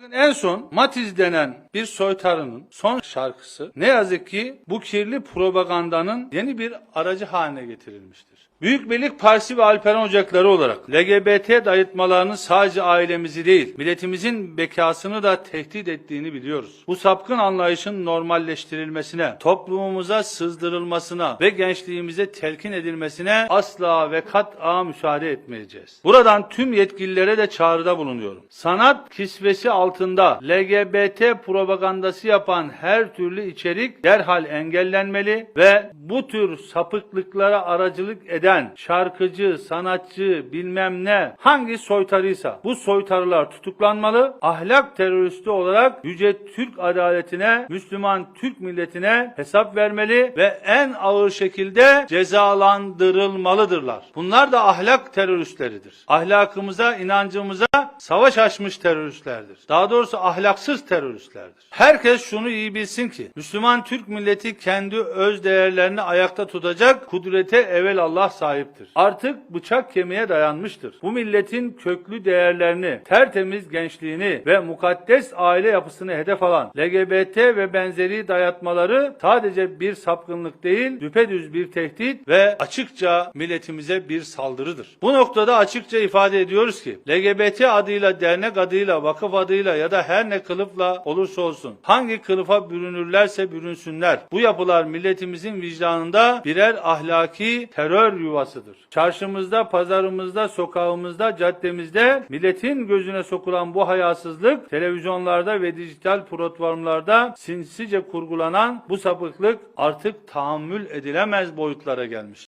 Bakın en son Matiz denen bir soytarının son şarkısı ne yazık ki bu kirli propagandanın yeni bir aracı haline getirilmiştir. Büyük Birlik Partisi ve Alperen Ocakları olarak LGBT dayatmalarının sadece ailemizi değil, milletimizin bekasını da tehdit ettiğini biliyoruz. Bu sapkın anlayışın normalleştirilmesine, toplumumuza sızdırılmasına ve gençliğimize telkin edilmesine asla ve kat'a müsaade etmeyeceğiz. Buradan tüm yetkililere de çağrıda bulunuyorum. Sanat kisvesi altında LGBT propagandası yapan her türlü içerik derhal engellenmeli ve bu tür sapıklıklara aracılık eden şarkıcı, sanatçı, bilmem ne hangi soytarıysa bu soytarılar tutuklanmalı, ahlak teröristi olarak yüce Türk adaletine, Müslüman Türk milletine hesap vermeli ve en ağır şekilde cezalandırılmalıdırlar. Bunlar da ahlak teröristleridir. Ahlakımıza, inancımıza savaş açmış teröristlerdir. Daha doğrusu ahlaksız teröristlerdir. Herkes şunu iyi bilsin ki Müslüman Türk milleti kendi öz değerlerini ayakta tutacak kudrete evvel Allah sahiptir. Artık bıçak kemiğe dayanmıştır. Bu milletin köklü değerlerini, tertemiz gençliğini ve mukaddes aile yapısını hedef alan LGBT ve benzeri dayatmaları sadece bir sapkınlık değil, düpedüz bir tehdit ve açıkça milletimize bir saldırıdır. Bu noktada açıkça ifade ediyoruz ki LGBT adıyla, dernek adıyla, vakıf adıyla ya da her ne kılıfla olursa olsun hangi kılıfa bürünürlerse bürünsünler. Bu yapılar milletimizin vicdanında birer ahlaki terör yuvasıdır. Çarşımızda, pazarımızda, sokağımızda, caddemizde milletin gözüne sokulan bu hayasızlık televizyonlarda ve dijital platformlarda sinsice kurgulanan bu sapıklık artık tahammül edilemez boyutlara gelmiş.